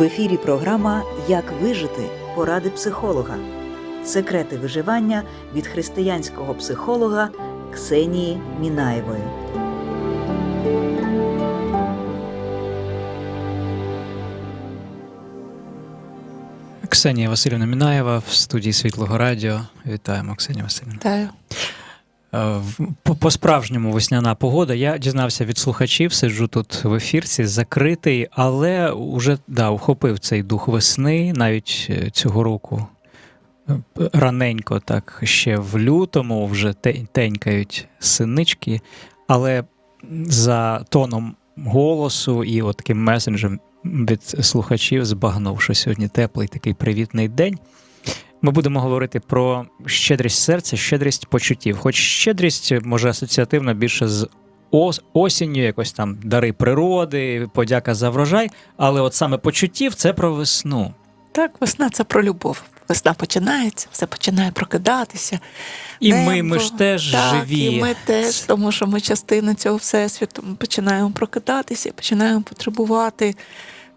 В ефірі програма Як вижити поради психолога. Секрети виживання від християнського психолога Ксенії Мінаєвої. Ксенія Васильівна Мінаєва в студії Світлого Радіо. Вітаємо, Ксенія Васильівна. Вітаю. Е, По-справжньому весняна погода. Я дізнався від слухачів, сиджу тут в ефірці, закритий, але уже да, ухопив цей дух весни навіть е, цього року. Е, Раненько, так, ще в лютому вже тенькають синички, але за тоном голосу і от таким месенджем від слухачів збагнув, що сьогодні теплий такий привітний день. Ми будемо говорити про щедрість серця, щедрість почуттів. Хоч щедрість може асоціативно більше з ос- осінню, якось там дари природи, подяка за врожай, але от саме почуттів це про весну. Так, весна це про любов. Весна починається, все починає прокидатися. І Небо. ми, ми ж теж так, живі. І ми теж, тому що ми частина цього всесвіту. Ми починаємо прокидатися, починаємо потребувати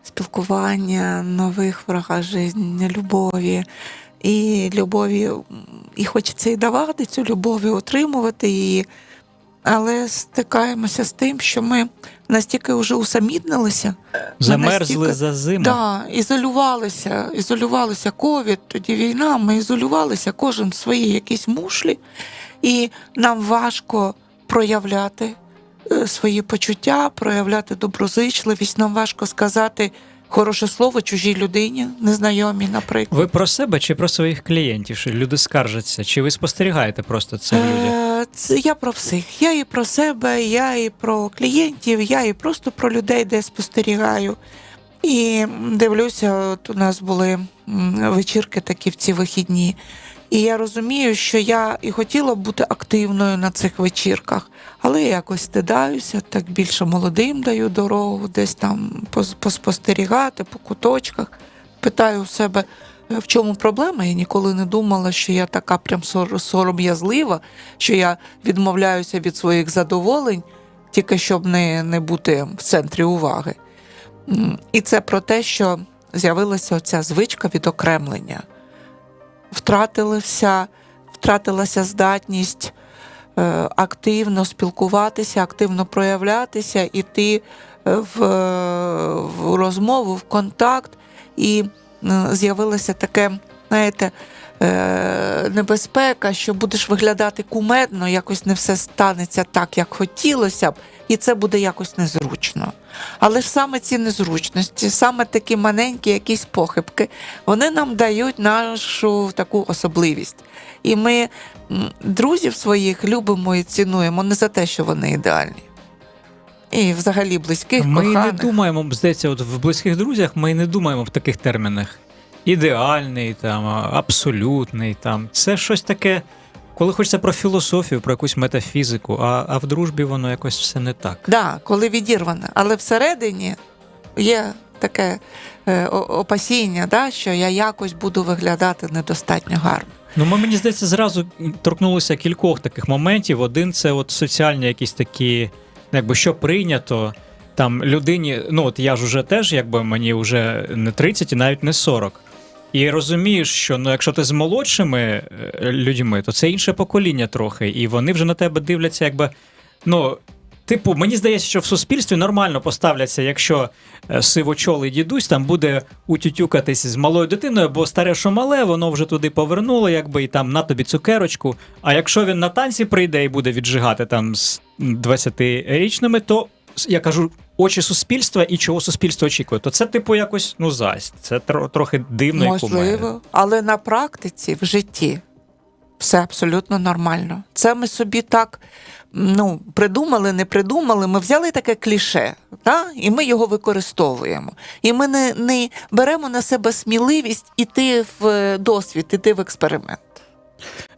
спілкування, нових вражень, любові. І любові, і хочеться і давати цю любов, і отримувати її. Але стикаємося з тим, що ми настільки вже усамітнилися, Замерзли настільки- за зиму. Да, ізолювалися, ізолювалися ковід, тоді війна. Ми ізолювалися, кожен в своїй якійсь мушлі, і нам важко проявляти е, свої почуття, проявляти доброзичливість. Нам важко сказати хороше слово чужій людині, незнайомій, наприклад. Ви про себе чи про своїх клієнтів? Що люди скаржаться? Чи ви спостерігаєте просто це в людях? Е, Це я про всіх. Я і про себе, я і про клієнтів, я і просто про людей, де спостерігаю. І дивлюся, от у нас були вечірки такі в ці вихідні. І я розумію, що я і хотіла бути активною на цих вечірках, але я якось стидаюся, так більше молодим даю дорогу, десь там поспостерігати по куточках. Питаю у себе, е, в чому проблема. Я ніколи не думала, що я така прям сором'язлива, що я відмовляюся від своїх задоволень, тільки щоб не, не бути в центрі уваги. І це про те, що з'явилася оця звичка відокремлення. Втратилася, втратилася здатність е, активно спілкуватися, активно проявлятися, іти е, в, в розмову, в контакт. І з'явилося таке, знаєте, е, небезпека, що будеш виглядати кумедно, якось не все станеться так, як хотілося б, і це буде якось незручно. Але ж саме ці незручності, саме такі маленькі якісь похибки, вони нам дають нашу таку особливість. І ми друзів своїх любимо і цінуємо не за те, що вони ідеальні. І взагалі близьких, Ми не думаємо, здається, от в близьких друзях ми не думаємо в таких термінах. Ідеальний, там, абсолютний. Там. Це щось таке, коли хочеться про філософію, про якусь метафізику, а, а в дружбі воно якось все не так. Да, коли відірване. Але всередині є таке е, опасіння, да, що я якось буду виглядати недостатньо гарно. Ну, ми, мені здається, зразу торкнулися кількох таких моментів. Один це от соціальні якісь такі, якби що прийнято. Там людині, ну от я ж уже теж, якби мені вже не 30 і навіть не 40. І розумієш, що ну, якщо ти з молодшими е, людьми, то це інше покоління трохи, і вони вже на тебе дивляться, якби. Ну, типу, мені здається, що в суспільстві нормально поставляться, якщо е, сивочолий дідусь там буде утютюкатись з малою дитиною, бо старе, що мале, воно вже туди повернуло, якби і там на тобі цукерочку. А якщо він на танці прийде і буде віджигати там з 20-річними, то я кажу. Очі суспільства і чого суспільство очікує, то це, типу, якось ну зась. Це тро- трохи дивно і. Можливо, але на практиці в житті все абсолютно нормально. Це ми собі так ну, придумали, не придумали. Ми взяли таке кліше, та? і ми його використовуємо. І ми не, не беремо на себе сміливість іти в е, досвід, іти в експеримент.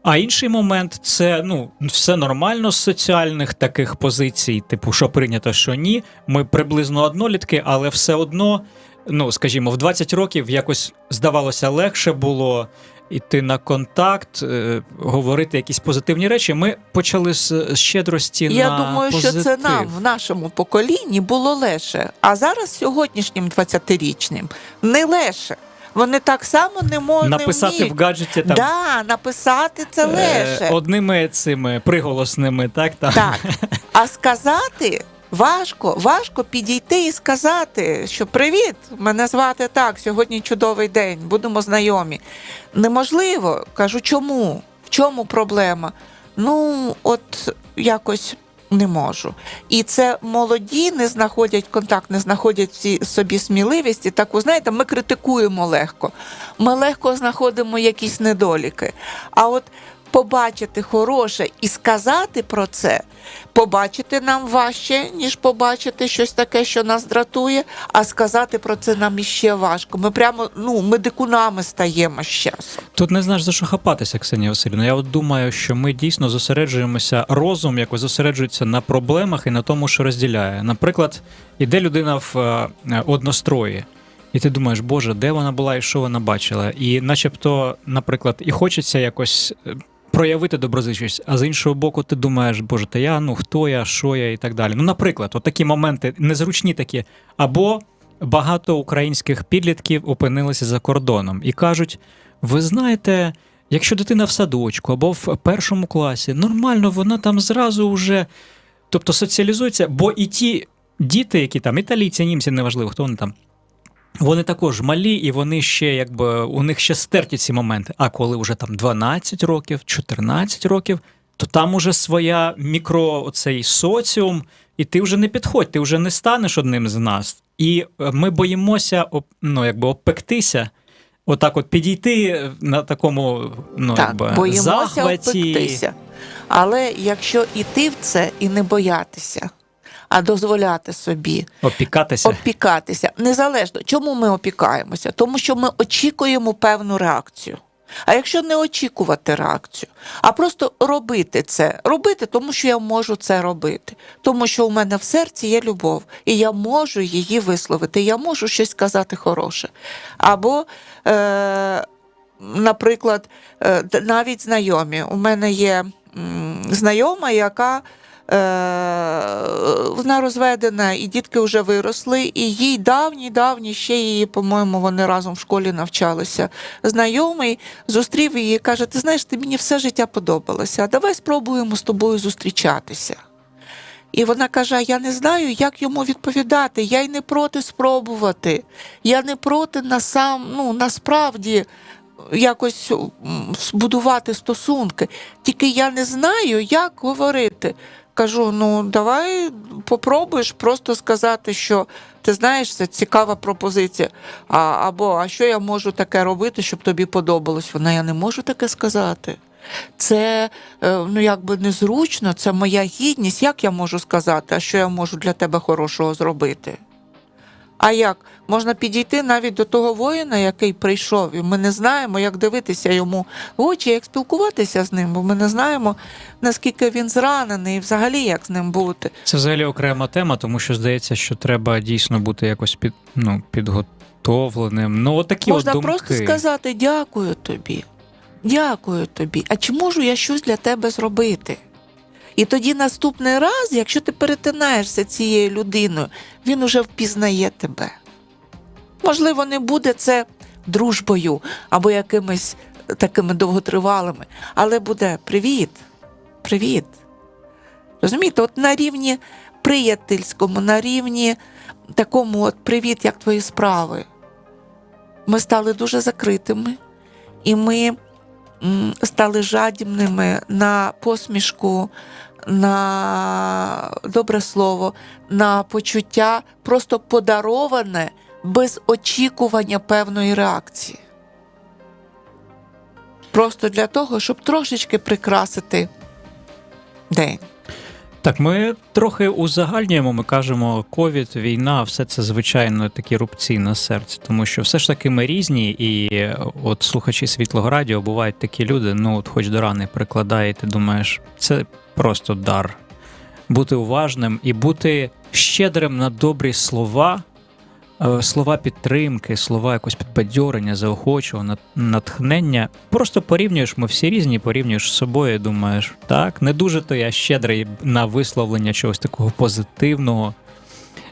А інший момент це ну все нормально з соціальних таких позицій, типу, що прийнято, що ні. Ми приблизно однолітки, але все одно ну скажімо, в 20 років якось здавалося легше було йти на контакт, е, говорити якісь позитивні речі. Ми почали з щедрості Я на думаю, позитив. що це нам в нашому поколінні було легше. А зараз сьогоднішнім 20-річним не легше. Вони так само не можуть написати не в гаджеті там Да, написати це е, легше. одними цими приголосними, так так. Так. А сказати важко, важко підійти і сказати, що привіт, мене звати так, сьогодні чудовий день, будемо знайомі. Неможливо. Кажу, чому? В чому проблема? Ну, от якось. Не можу. І це молоді не знаходять контакт, не знаходять собі сміливість. І таку, знаєте, ми критикуємо легко. Ми легко знаходимо якісь недоліки. А от побачити хороше і сказати про це, побачити нам важче, ніж побачити щось таке, що нас дратує, а сказати про це нам іще важко. Ми прямо ну, ми дикунами стаємо з часом. Тут не знаєш за що хапатися, Ксенія Васильівна. Я от думаю, що ми дійсно зосереджуємося, розум якось зосереджується на проблемах і на тому, що розділяє. Наприклад, іде людина в е, однострої. І ти думаєш, Боже, де вона була і що вона бачила? І начебто, наприклад, і хочеться якось е, проявити доброзичливість, а з іншого боку, ти думаєш, Боже, та я, ну хто я, що я і так далі. Ну, наприклад, от такі моменти незручні такі, або багато українських підлітків опинилися за кордоном і кажуть: ви знаєте, якщо дитина в садочку або в першому класі, нормально, вона там зразу вже, тобто соціалізується, бо і ті діти, які там італійці, німці, неважливо, хто вони там. Вони також малі, і вони ще якби у них ще стерті ці моменти. А коли вже там 12 років, 14 років, то там уже своя мікро оцей соціум, і ти вже не підходь, ти вже не станеш одним з нас. І е, ми боїмося ну, якби обпектися, отак от підійти на такому ну, так, якби, боїмося захваті. обпектися. Але якщо іти в це і не боятися, а дозволяти собі Опікатися. опікатися, незалежно, чому ми опікаємося? Тому що ми очікуємо певну реакцію. А якщо не очікувати реакцію, а просто робити це, робити, тому що я можу це робити, тому що у мене в серці є любов, і я можу її висловити, я можу щось сказати хороше. Або, е, наприклад, е, навіть знайомі. У мене є м, знайома, яка вона розведена, і дітки вже виросли, і їй давні, давні, ще її, по-моєму, вони разом в школі навчалися. Знайомий зустрів її і каже: Ти знаєш, ти мені все життя подобалося. Давай спробуємо з тобою зустрічатися. І вона каже: я не знаю, як йому відповідати. Я й не проти спробувати. Я не проти насам, ну, насправді якось збудувати стосунки. Тільки я не знаю, як говорити. Кажу: ну давай попробуєш просто сказати, що ти знаєш, це цікава пропозиція. А, або а що я можу таке робити, щоб тобі подобалось? Вона я не можу таке сказати. Це е, ну якби незручно, це моя гідність. Як я можу сказати, а що я можу для тебе хорошого зробити? А як? Можна підійти навіть до того воїна, який прийшов, і ми не знаємо, як дивитися йому в очі, як спілкуватися з ним, бо ми не знаємо, наскільки він зранений, і взагалі як з ним бути. Це взагалі окрема тема, тому що здається, що треба дійсно бути якось під, ну, підготовленим. Ну, от такі Можна от думки. просто сказати дякую тобі, дякую тобі. А чи можу я щось для тебе зробити? І тоді наступний раз, якщо ти перетинаєшся цією людиною, він уже впізнає тебе. Можливо, не буде це дружбою або якимись такими довготривалими, але буде привіт, привіт. Розумієте, от на рівні приятельському, на рівні такому от привіт, як твої справи. Ми стали дуже закритими, і ми стали жадібними на посмішку, на добре слово, на почуття, просто подароване без очікування певної реакції. Просто для того, щоб трошечки прикрасити день. Так, ми трохи узагальнюємо, ми кажемо, ковід, війна, все це звичайно такі рубці на серці, тому що все ж таки ми різні, і е, от слухачі світлого радіо бувають такі люди, ну от хоч до рани прикладає, ти думаєш, це просто дар. Бути уважним і бути щедрим на добрі слова, слова підтримки, слова якось підбадьорення, заохочування, натхнення. Просто порівнюєш, ми всі різні, порівнюєш з собою і думаєш, так, не дуже то я щедрий на висловлення чогось такого позитивного.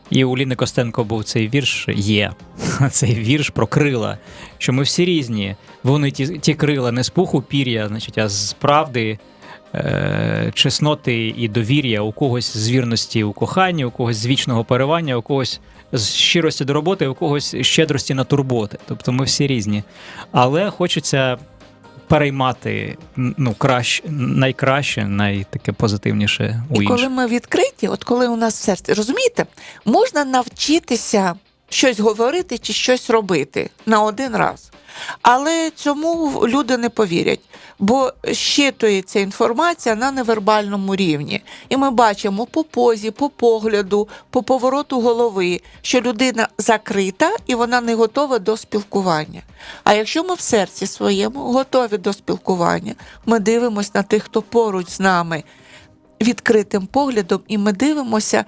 І у Ліни Костенко був цей вірш є. Цей вірш про крила, що ми всі різні. Вони ті, ті крила не з пуху пір'я, значить, а з правди, е, чесноти і довір'я, у когось з вірності у коханні, у когось з вічного поривання, у когось з щирості до роботи, у когось щедрості на турботи. Тобто ми всі різні. Але хочеться переймати ну, краще, найкраще, найтаке позитивніше у І коли ми відкриті, от коли у нас в серці, розумієте, можна навчитися щось говорити чи щось робити на один раз. Але цьому люди не повірять, бо щитується інформація на невербальному рівні. І ми бачимо по позі, по погляду, по повороту голови, що людина закрита і вона не готова до спілкування. А якщо ми в серці своєму готові до спілкування, ми дивимося на тих, хто поруч з нами відкритим поглядом, і ми дивимося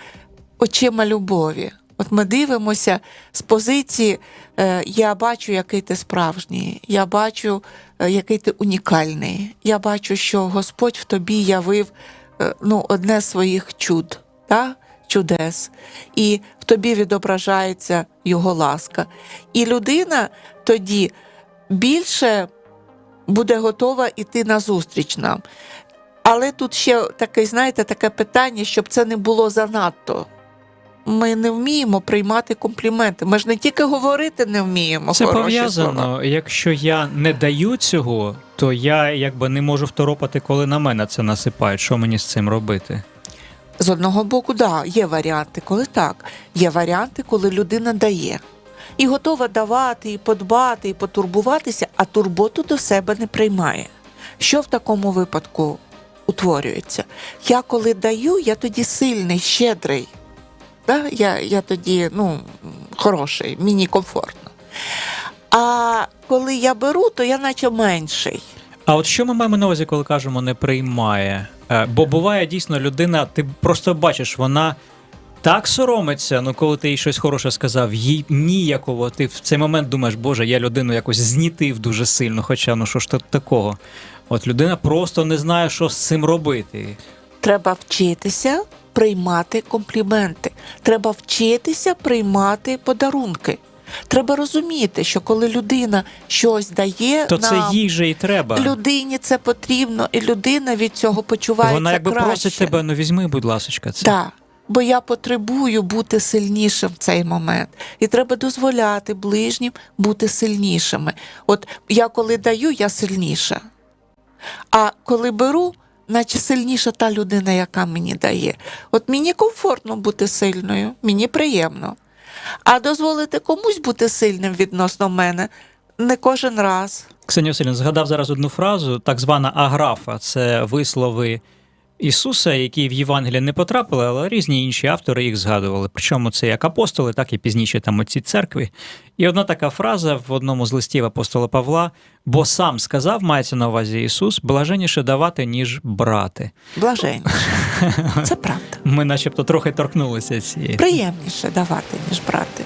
очима любові. От ми дивимося з позиції е, я бачу, який ти справжній, я бачу, е, який ти унікальний. Я бачу, що Господь в тобі явив е, ну, одне з своїх чуд, та? чудес, і в тобі відображається його ласка. І людина тоді більше буде готова йти назустріч нам. Але тут ще таке, знаєте, таке питання, щоб це не було занадто. Ми не вміємо приймати компліменти. Ми ж не тільки говорити не вміємо. Це пов'язано. Якщо я не даю цього, то я якби не можу второпати, коли на мене це насипають. Що мені з цим робити? З одного боку, да, є варіанти, коли так. Є варіанти, коли людина дає. І готова давати, і подбати, і потурбуватися, а турботу до себе не приймає. Що в такому випадку утворюється? Я коли даю, я тоді сильний, щедрий. Да? Я, я тоді ну, хороший, мені комфортно. А коли я беру, то я наче менший. А от що ми маємо на увазі, коли кажемо не приймає? Е, Бо буває дійсно людина, ти просто бачиш, вона так соромиться, ну коли ти їй щось хороше сказав, їй ніяково. Ти в цей момент думаєш, боже, я людину якось знітив дуже сильно, хоча ну що ж тут такого? От людина просто не знає, що з цим робити. Треба вчитися приймати компліменти. Треба вчитися приймати подарунки. Треба розуміти, що коли людина щось дає, То це нам, їй же і треба. людині це потрібно, і людина від цього почувається Вона якби краще. просить тебе, ну візьми, будь ласочка, це. Так. Бо я потребую бути сильнішим в цей момент. І треба дозволяти ближнім бути сильнішими. От я коли даю, я сильніша. А коли беру, наче сильніша та людина, яка мені дає. От мені комфортно бути сильною, мені приємно. А дозволити комусь бути сильним відносно мене не кожен раз. Ксенія Васильівна, згадав зараз одну фразу, так звана аграфа. Це вислови Ісуса, які в Євангелії не потрапили, але різні інші автори їх згадували. Причому це як апостоли, так і пізніше там оці церкві. І одна така фраза в одному з листів апостола Павла: бо сам сказав, мається на увазі Ісус, блаженіше давати, ніж брати. Блаженніше. Це правда. Ми, начебто, трохи торкнулися цієї. приємніше давати, ніж брати.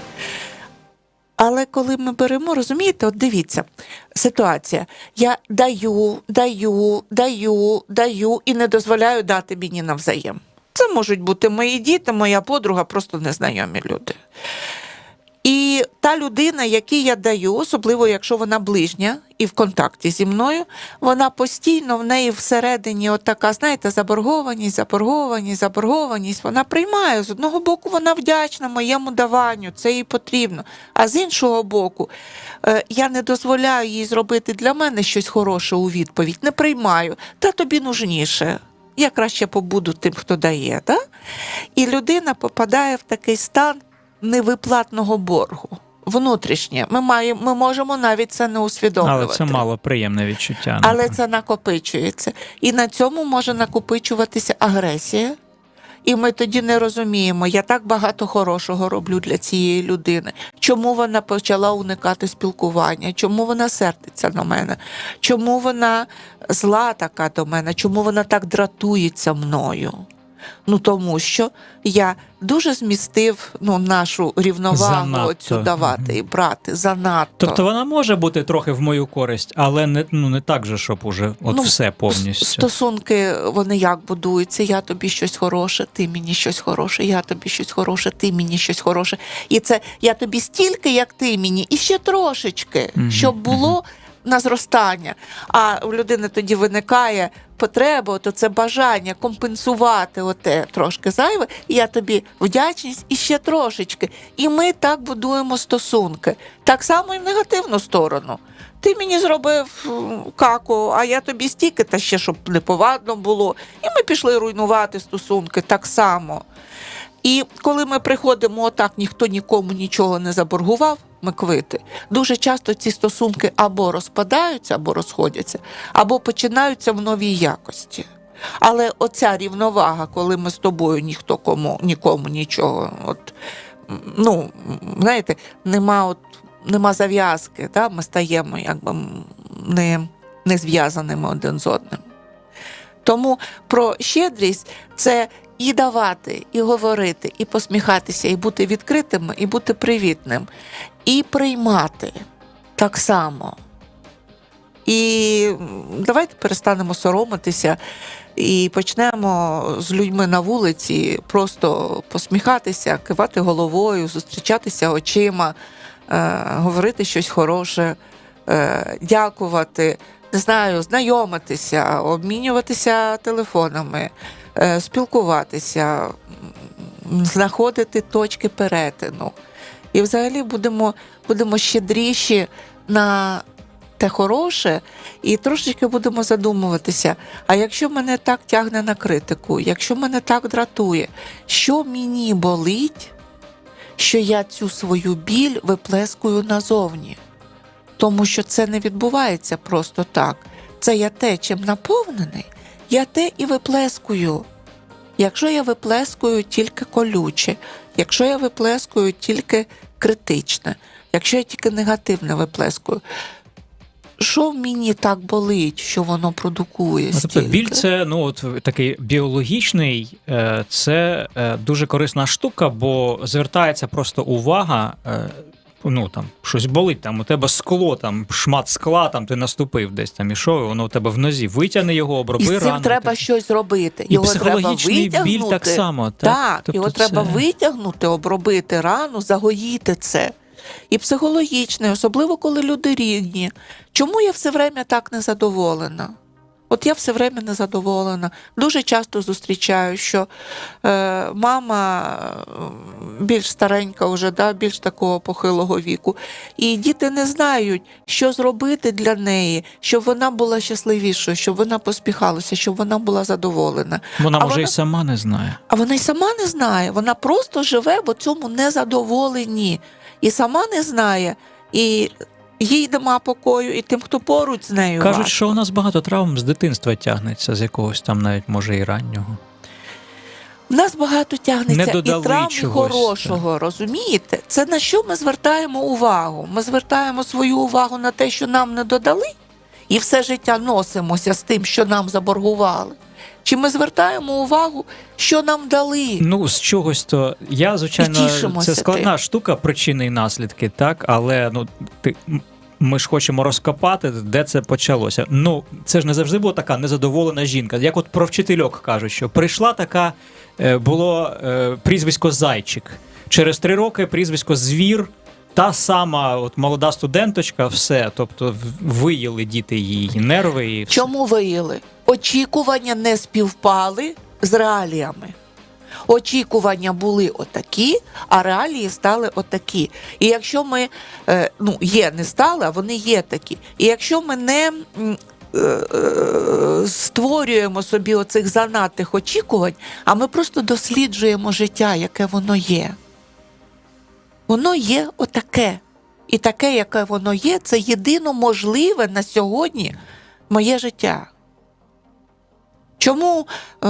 Але коли ми беремо, розумієте, от дивіться, ситуація. Я даю, даю, даю, даю і не дозволяю дати мені навзаєм. Це можуть бути мої діти, моя подруга, просто незнайомі люди. І та людина, якій я даю, особливо якщо вона ближня і в контакті зі мною, вона постійно в неї всередині, от така, знаєте, заборгованість, заборгованість, заборгованість. Вона приймає з одного боку, вона вдячна моєму даванню, це їй потрібно. А з іншого боку, е, я не дозволяю їй зробити для мене щось хороше у відповідь, не приймаю, та тобі нужніше. Я краще побуду тим, хто дає. Да? І людина попадає в такий стан невиплатного боргу. Внутрішнє. Ми, маємо, ми можемо навіть це не усвідомлювати. Але це мало приємне відчуття. Але напевно. це накопичується. І на цьому може накопичуватися агресія. І ми тоді не розуміємо, я так багато хорошого роблю для цієї людини. Чому вона почала уникати спілкування? Чому вона сердиться на мене? Чому вона зла така до мене? Чому вона так дратується мною? Ну тому що я дуже змістив ну, нашу рівновагу оцю давати і брати занадто. Тобто вона може бути трохи в мою користь, але не, ну, не так же, щоб уже от Ну, все повністю. Стосунки вони як будуються? Я тобі щось хороше, ти мені щось хороше, я тобі щось хороше, ти мені щось хороше. І це я тобі стільки, як ти мені, і ще трошечки, щоб було на зростання. А у людини тоді виникає потреба, то це бажання компенсувати оте трошки зайве. Я тобі вдячність і ще трошечки. І ми так будуємо стосунки. Так само і в негативну сторону. Ти мені зробив каку, а я тобі стільки, та ще щоб неповадно було. І ми пішли руйнувати стосунки так само. І коли ми приходимо отак, ніхто нікому нічого не заборгував, ми квити. Дуже часто ці стосунки або розпадаються, або розходяться, або починаються в новій якості. Але оця рівновага, коли ми з тобою ніхто кому нікому нічого, от ну знаєте, нема от нема зав'язки, да? ми стаємо якби не, не зв'язаними один з одним. Тому про щедрість це і давати, і говорити, і посміхатися, і бути відкритими, і бути привітним, і приймати так само. І давайте перестанемо соромитися і почнемо з людьми на вулиці просто посміхатися, кивати головою, зустрічатися очима, е, говорити щось хороше, е, дякувати, не знаю, знайомитися, обмінюватися телефонами, е, спілкуватися, знаходити точки перетину. І взагалі будемо, будемо щедріші на те хороше, і трошечки будемо задумуватися. А якщо мене так тягне на критику, якщо мене так дратує, що мені болить, що я цю свою біль виплескую назовні? Тому що це не відбувається просто так. Це я те, чим наповнений, я те і виплескую. Якщо я виплескую тільки колюче, якщо я виплескую тільки критичне, якщо я тільки негативне виплескую, що в мені так болить, що воно продукує? Ну, тобто стільки? біль це ну от такий біологічний, е, це е, дуже корисна штука, бо звертається просто увага. Ну там щось болить, там у тебе скло, там шмат скла, там ти наступив десь там ішов, і воно у тебе в нозі. Витягни його, оброби І з цим рану. треба ти- щось зробити. І Його треба психологічний витягнути. біль так само. Так, Так, Тобто його треба витягнути, обробити рану, загоїти це. І психологічний, особливо коли люди рідні. Чому я все время так незадоволена? От я все время незадоволена. Дуже часто зустрічаю, що е, мама е, більш старенька, вже, да, більш такого похилого віку, і діти не знають, що зробити для неї, щоб вона була щасливішою, щоб вона поспіхалася, щоб вона була задоволена. Вона А може вона- і сама не знає. А вона й сама не знає, вона просто живе в цьому незадоволенні. І сама не знає, і їй нема покою, і тим, хто поруч з нею. Кажуть, важко. що у нас багато травм з дитинства тягнеться, з якогось там навіть може і раннього. В нас багато тягнеться і травм, чогось, хорошого, розумієте? Це на що ми звертаємо увагу? Ми звертаємо свою увагу на те, що нам не додали, і все життя носимося з тим, що нам заборгували. Чи ми звертаємо увагу, що нам дали? Ну, з чогось то я, звичайно, це складна штука, причини і наслідки, так, але ну ти. Ми ж хочемо розкопати, де це почалося. Ну, це ж не завжди була така незадоволена жінка. Як от про вчительок кажуть, що прийшла така, е, було е, прізвисько Зайчик. Через три роки прізвисько Звір, та сама от молода студенточка, все. Тобто виїли діти її нерви і все. Чому виїли? Очікування не співпали з реаліями. Очікування були отакі, а реалії стали отакі. І якщо ми е, ну, є, не стали, а вони є такі. І якщо ми не е, е, створюємо собі оцих занадтих очікувань, а ми просто досліджуємо життя, яке воно є. Воно є отаке. І таке, яке воно є, це єдино можливе на сьогодні моє життя. Чому е,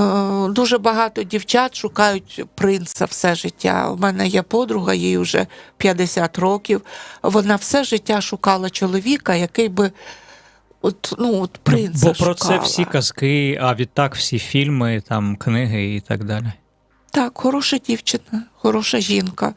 дуже багато дівчат шукають принца все життя? У мене є подруга, їй вже 50 років. Вона все життя шукала чоловіка, який би от, ну, от принца Бо про це всі казки, а відтак всі фільми, там книги і так далі. Так, хороша дівчина, хороша жінка,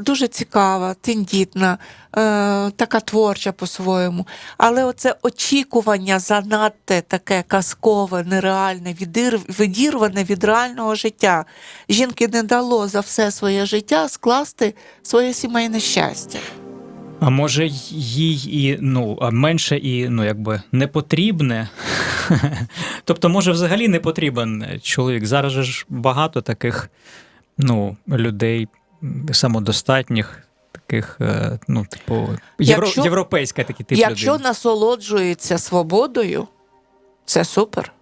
дуже цікава, тендітна, е, така творча по-своєму. Але оце очікування занадто таке казкове, нереальне, відір- відірване від реального життя. Жінки не дало за все своє життя скласти своє сімейне щастя. А може, їй і ну, менше і ну, якби не потрібне. тобто, може, взагалі не потрібен чоловік. Зараз ж багато таких ну, людей самодостатніх, таких, е, ну, типу, євро, Якщо- європейська такий тип Якщо людей. насолоджується свободою, це супер.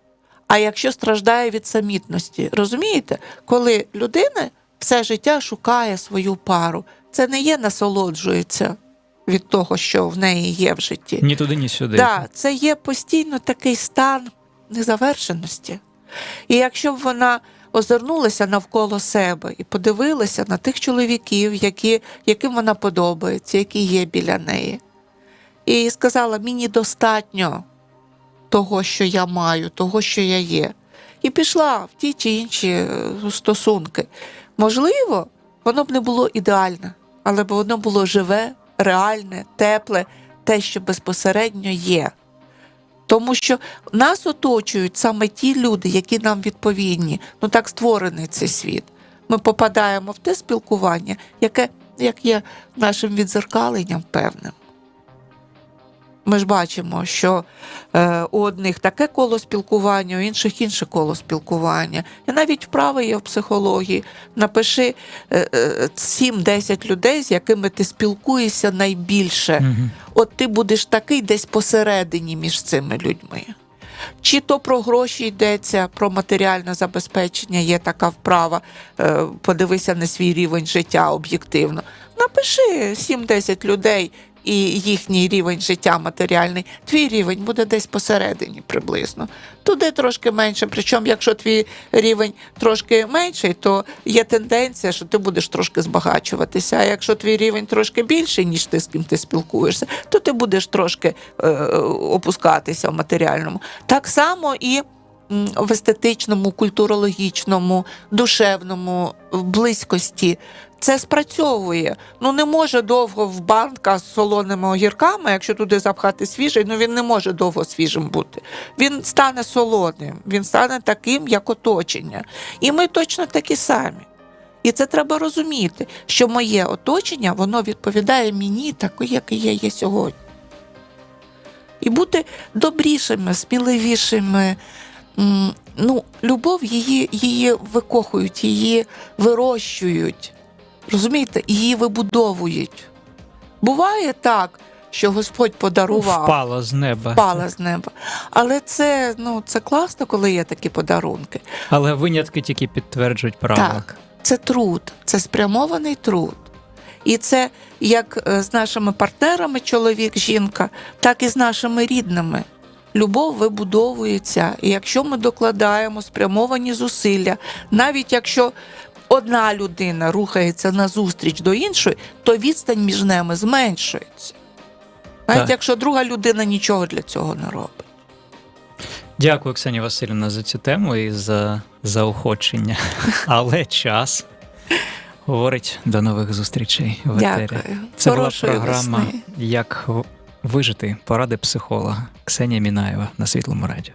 А якщо страждає від самітності, розумієте, коли людина все життя шукає свою пару, це не є насолоджується від того, що в неї є в житті. Ні туди, ні сюди. Да, це є постійно такий стан незавершеності. І якщо б вона озирнулася навколо себе і подивилася на тих чоловіків, які, яким вона подобається, які є біля неї, і сказала: мені достатньо того, що я маю, того, що я є. І пішла в ті чи інші е, стосунки. Можливо, воно б не було ідеальне, але б воно було живе, реальне, тепле, те, що безпосередньо є. Тому що нас оточують саме ті люди, які нам відповідні. Ну так створений цей світ. Ми попадаємо в те спілкування, яке як є нашим відзеркаленням певним. Ми ж бачимо, що е, у одних таке коло спілкування, у інших інше коло спілкування. І навіть вправи є в психології. Напиши е, е, 7-10 людей, з якими ти спілкуєшся найбільше. Мгм. От ти будеш такий десь посередині між цими людьми. Чи то про гроші йдеться, про матеріальне забезпечення, є така вправа, е, подивися на свій рівень життя об'єктивно. Напиши 7-10 людей і їхній рівень життя матеріальний. Твій рівень буде десь посередині приблизно. Туди трошки менше. Причому, якщо твій рівень трошки менший, то є тенденція, що ти будеш трошки збагачуватися. А якщо твій рівень трошки більший, ніж ти з ким ти спілкуєшся, то ти будеш трошки е, опускатися в матеріальному. Так само і в естетичному, культурологічному, душевному, близькості. Це спрацьовує. Ну не може довго в банка з солоними огірками, якщо туди запхати свіжий, ну він не може довго свіжим бути. Він стане солоним, він стане таким, як оточення. І ми точно такі самі. І це треба розуміти, що моє оточення воно відповідає мені такою, який я є сьогодні. І бути добрішими, сміливішими. Ну, любов її, її викохують, її вирощують. Розумієте, її вибудовують. Буває так, що Господь подарував, Впала з неба. впала з неба. Але це, ну, це класно, коли є такі подарунки. Але винятки тільки підтверджують правила. Так, це труд, це спрямований труд. І це як е, з нашими партнерами, чоловік, жінка, так і з нашими рідними. Любов вибудовується, і якщо ми докладаємо спрямовані зусилля, навіть якщо одна людина рухається назустріч до іншої, то відстань між ними зменшується. Навіть Так. якщо друга людина нічого для цього не робить. Дякую, Ксенія Васильівна, за цю тему і за заохочення. Але час говорить до нових зустрічей в етері. Дякую. Це була програма весни. Як вижити поради психолога Ксенія Мінаєва на світлому радіо.